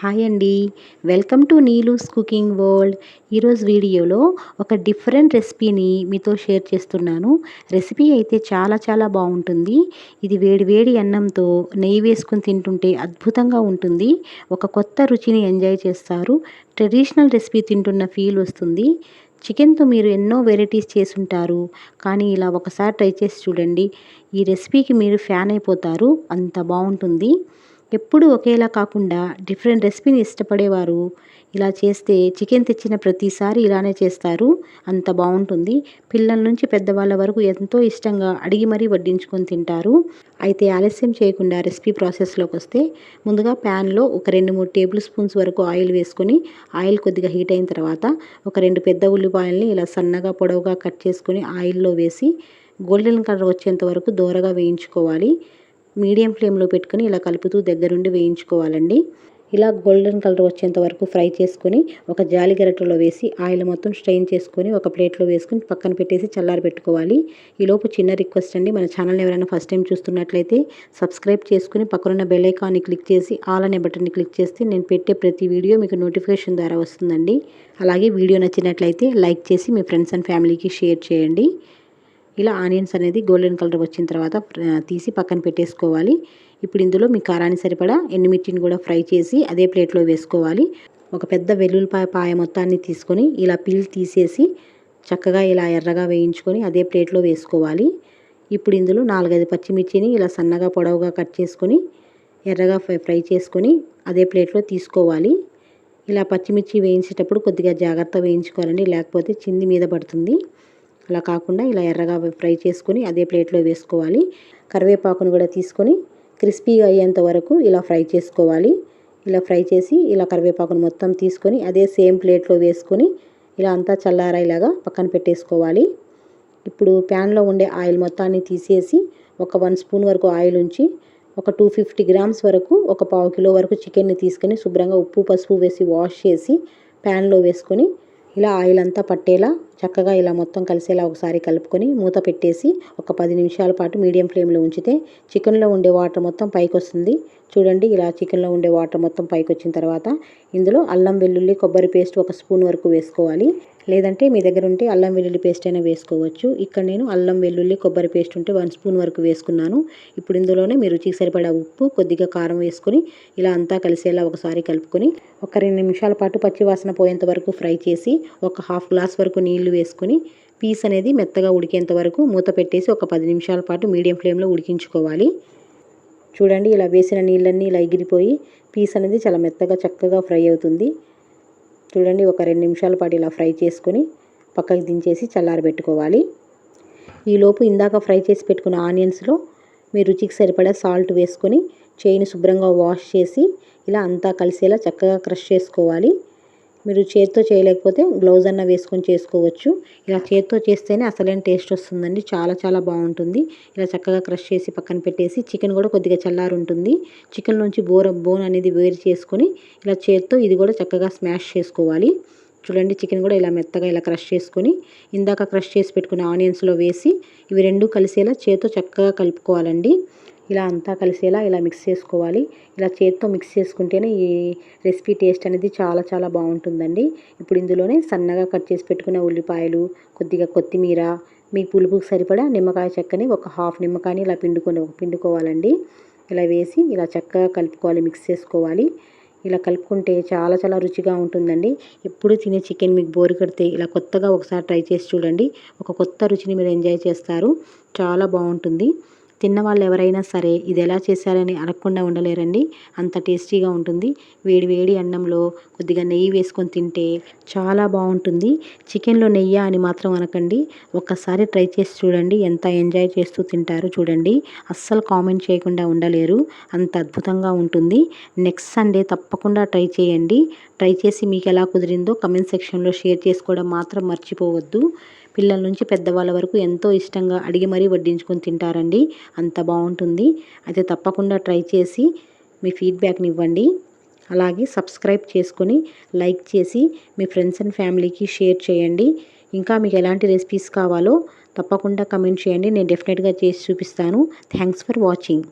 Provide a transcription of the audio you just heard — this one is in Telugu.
హాయ్ అండి. Welcome to Neelu's cooking world. ఈరోజు వీడియోలో ఒక డిఫరెంట్ రెసిపీని మీతో షేర్ చేస్తున్నాను. రెసిపీ అయితే చాలా చాలా బాగుంటుంది. ఇది వేడి వేడి అన్నంతో నెయ్యి వేసుకుని తింటుంటే అద్భుతంగా ఉంటుంది. ఒక కొత్త రుచిని ఎంజాయ్ చేస్తారు. ట్రెడిషనల్ రెసిపీ తింటున్న ఫీల్ వస్తుంది. చికెన్తో మీరు ఎన్నో వెరైటీస్ చేసుంటారు కానీ ఇలా ఒకసారి ట్రై చేసి చూడండి. ఈ రెసిపీకి మీరు ఫ్యాన్ అయిపోతారు. అంత బాగుంటుంది. ఎప్పుడు ఒకేలా కాకుండా డిఫరెంట్ రెసిపీని ఇష్టపడేవారు. ఇలా చేస్తే చికెన్ తెచ్చిన ప్రతిసారి ఇలానే చేస్తారు. అంత బాగుంటుంది. పిల్లల నుంచి పెద్దవాళ్ళ వరకు ఎంతో ఇష్టంగా అడిగి మరీ వడ్డించుకొని తింటారు. అయితే ఆలస్యం చేయకుండా రెసిపీ ప్రాసెస్లోకి వస్తే ముందుగా ప్యాన్లో ఒక రెండు మూడు టేబుల్ స్పూన్స్ వరకు ఆయిల్ వేసుకొని ఆయిల్ కొద్దిగా హీట్ అయిన తర్వాత ఒక రెండు పెద్ద ఉల్లిపాయల్ని ఇలా సన్నగా పొడవుగా కట్ చేసుకొని ఆయిల్లో వేసి గోల్డెన్ కలర్ వచ్చేంత వరకు దోరగా వేయించుకోవాలి. మీడియం ఫ్లేమ్లో పెట్టుకుని ఇలా కలుపుతూ దగ్గరుండి వేయించుకోవాలండి. ఇలా గోల్డెన్ కలర్ వచ్చేంత వరకు ఫ్రై చేసుకొని ఒక జాలి గరిటెలో వేసి ఆయిల్ మొత్తం స్ట్రెయిన్ చేసుకొని ఒక ప్లేట్లో వేసుకొని పక్కన పెట్టేసి చల్లారి పెట్టుకోవాలి. ఈలోపు చిన్న రిక్వెస్ట్ అండి మన ఛానల్ని ఎవరైనా ఫస్ట్ టైం చూస్తున్నట్లయితే సబ్స్క్రైబ్ చేసుకుని పక్కనున్న బెల్ ఐకాన్ని క్లిక్ చేసి ఆల్ అనే బటన్ని క్లిక్ చేస్తే నేను పెట్టే ప్రతి వీడియో మీకు నోటిఫికేషన్ ద్వారా వస్తుందండి. అలాగే వీడియో నచ్చినట్లయితే లైక్ చేసి మీ ఫ్రెండ్స్ అండ్ ఫ్యామిలీకి షేర్ చేయండి. ఇలా ఆనియన్స్ అనేది గోల్డెన్ కలర్ వచ్చిన తర్వాత తీసి పక్కన పెట్టేసుకోవాలి. ఇప్పుడు ఇందులో మీ కారాన్ని సరిపడా ఎండుమిర్చిని కూడా ఫ్రై చేసి అదే ప్లేట్లో వేసుకోవాలి. ఒక పెద్ద వెల్లుల్లిపాయ పాయ మొత్తాన్ని తీసుకొని ఇలా పీల్ తీసేసి చక్కగా ఇలా ఎర్రగా వేయించుకొని అదే ప్లేట్లో వేసుకోవాలి. ఇప్పుడు ఇందులో నాలుగైదు పచ్చిమిర్చిని ఇలా సన్నగా పొడవుగా కట్ చేసుకొని ఎర్రగా ఫ్రై చేసుకొని అదే ప్లేట్లో తీసుకోవాలి. ఇలా పచ్చిమిర్చి వేయించేటప్పుడు కొద్దిగా జాగ్రత్త వేయించుకోవాలండి లేకపోతే చింది మీద పడుతుంది. అలా కాకుండా ఇలా ఎర్రగా ఫ్రై చేసుకొని అదే ప్లేట్లో వేసుకోవాలి. కరివేపాకును కూడా తీసుకొని క్రిస్పీగా అయ్యేంత వరకు ఇలా ఫ్రై చేసుకోవాలి. ఇలా ఫ్రై చేసి ఇలా కరివేపాకును మొత్తం తీసుకొని అదే సేమ్ ప్లేట్లో వేసుకొని ఇలా అంతా చల్లారేలాగా పక్కన పెట్టేసుకోవాలి. ఇప్పుడు ప్యాన్లో ఉండే ఆయిల్ మొత్తాన్ని తీసేసి ఒక వన్ స్పూన్ వరకు ఆయిల్ ఉంచి ఒక టూ ఫిఫ్టీ గ్రామ్స్ వరకు ఒక పావు కిలో వరకు చికెన్ని తీసుకొని శుభ్రంగా ఉప్పు పసుపు వేసి వాష్ చేసి ప్యాన్లో వేసుకొని ఇలా ఆయిల్ అంతా పట్టేలా చక్కగా ఇలా మొత్తం కలిసేలా ఒకసారి కలుపుకొని మూత పెట్టేసి ఒక పది నిమిషాల పాటు మీడియం ఫ్లేమ్లో ఉంచితే చికెన్లో ఉండే వాటర్ మొత్తం పైకి వస్తుంది చూడండి ఇలా చికెన్లో ఉండే వాటర్ మొత్తం పైకి వచ్చిన తర్వాత ఇందులో అల్లం వెల్లుల్లి కొబ్బరి పేస్ట్ ఒక స్పూన్ వరకు వేసుకోవాలి. లేదంటే మీ దగ్గర ఉంటే అల్లం వెల్లుల్లి పేస్ట్ అయినా వేసుకోవచ్చు. ఇక్కడ నేను అల్లం వెల్లుల్లి కొబ్బరి పేస్ట్ ఉంటే వన్ స్పూన్ వరకు వేసుకున్నాను. ఇప్పుడు ఇందులోనే మీరు రుచికి సరిపడా ఉప్పు కొద్దిగా కారం వేసుకొని ఇలా అంతా కలిసేలా ఒకసారి కలుపుకొని ఒక రెండు నిమిషాల పాటు పచ్చివాసన పోయేంత వరకు ఫ్రై చేసి ఒక హాఫ్ గ్లాస్ వరకు నీళ్ళు వేసుకొని పీస్ అనేది మెత్తగా ఉడికేంత వరకు మూత పెట్టేసి ఒక పది నిమిషాల పాటు మీడియం ఫ్లేమ్లో ఉడికించుకోవాలి. చూడండి ఇలా వేసిన నీళ్ళన్నీ ఇలా ఎగిరిపోయి పీస్ అనేది చాలా మెత్తగా చక్కగా ఫ్రై అవుతుంది. చూడండి ఒక రెండు నిమిషాల పాటు ఇలా ఫ్రై చేసుకొని పక్కకి దించేసి చల్లారబెట్టుకోవాలి. ఈలోపు ఇందాక ఫ్రై చేసి పెట్టుకున్న ఆనియన్స్లో మీ రుచికి సరిపడా సాల్ట్ వేసుకొని చేయిని శుభ్రంగా వాష్ చేసి ఇలా అంతా కలిసేలా చక్కగా క్రష్ చేసుకోవాలి. మీరు చేత్తో చేయలేకపోతే గ్లౌజ్ అన్న వేసుకొని చేసుకోవచ్చు. ఇలా చేత్తో చేస్తేనే అసలైన టేస్ట్ వస్తుందండి. చాలా చాలా బాగుంటుంది. ఇలా చక్కగా క్రష్ చేసి పక్కన పెట్టేసి చికెన్ కూడా కొద్దిగా చల్లారు ఉంటుంది చికెన్ నుంచి బోర బోన్ అనేది వేరు చేసుకొని ఇలా చేతితో ఇది కూడా చక్కగా స్మాష్ చేసుకోవాలి. చూడండి చికెన్ కూడా ఇలా మెత్తగా ఇలా క్రష్ చేసుకొని ఇందాక క్రష్ చేసి పెట్టుకున్న ఆనియన్స్లో వేసి ఇవి రెండు కలిసేలా చేత్తో చక్కగా కలుపుకోవాలండి. ఇలా అంతా కలిసేలా ఇలా మిక్స్ చేసుకోవాలి. ఇలా చేత్తో మిక్స్ చేసుకుంటేనే ఈ రెసిపీ టేస్ట్ అనేది చాలా చాలా బాగుంటుందండి. ఇప్పుడు ఇందులోనే సన్నగా కట్ చేసి పెట్టుకున్న ఉల్లిపాయలు కొద్దిగా కొత్తిమీర మీ పులుపుకి సరిపడా నిమ్మకాయ చెక్కని ఒక హాఫ్ నిమ్మకాయని ఇలా పిండుకొని పిండుకోవాలండి. ఇలా వేసి ఇలా చక్కగా కలుపుకోవాలి మిక్స్ చేసుకోవాలి. ఇలా కలుపుకుంటే చాలా చాలా రుచిగా ఉంటుందండి. ఎప్పుడు తినే చికెన్ మీకు బోరు కడితే ఇలా కొత్తగా ఒకసారి ట్రై చేసి చూడండి. ఒక కొత్త రుచిని మీరు ఎంజాయ్ చేస్తారు. చాలా బాగుంటుంది. తిన్న వాళ్ళు ఎవరైనా సరే ఇది ఎలా చేశారని అడగకుండా ఉండలేరండి. అంత టేస్టీగా ఉంటుంది. వేడి వేడి అన్నంలో కొద్దిగా నెయ్యి వేసుకొని తింటే చాలా బాగుంటుంది. చికెన్లో నెయ్యి అని మాత్రం అనకండి. ఒక్కసారి ట్రై చేసి చూడండి. ఎంత ఎంజాయ్ చేస్తూ తింటారు చూడండి. అస్సలు కామెంట్ చేయకుండా ఉండలేరు. అంత అద్భుతంగా ఉంటుంది. నెక్స్ట్ సండే తప్పకుండా ట్రై చేయండి. ట్రై చేసి మీకు ఎలా కుదిరిందో కమెంట్ సెక్షన్లో షేర్ చేసుకోవడం మాత్రం మర్చిపోవద్దు. పిల్లల నుంచి పెద్దవాళ్ళ వరకు ఎంతో ఇష్టంగా అడిగి మరీ వడ్డించుకొని తింటారండి. అంత బాగుంటుంది. అయితే తప్పకుండా ట్రై చేసి మీ ఫీడ్బ్యాక్ని ఇవ్వండి. అలాగే సబ్స్క్రైబ్ చేసుకొని లైక్ చేసి మీ ఫ్రెండ్స్ అండ్ ఫ్యామిలీకి షేర్ చేయండి. ఇంకా మీకు ఎలాంటి రెసిపీస్ కావాలో తప్పకుండా కమెంట్ చేయండి. నేను డెఫినెట్గా చేసి చూపిస్తాను. Thanks for watching.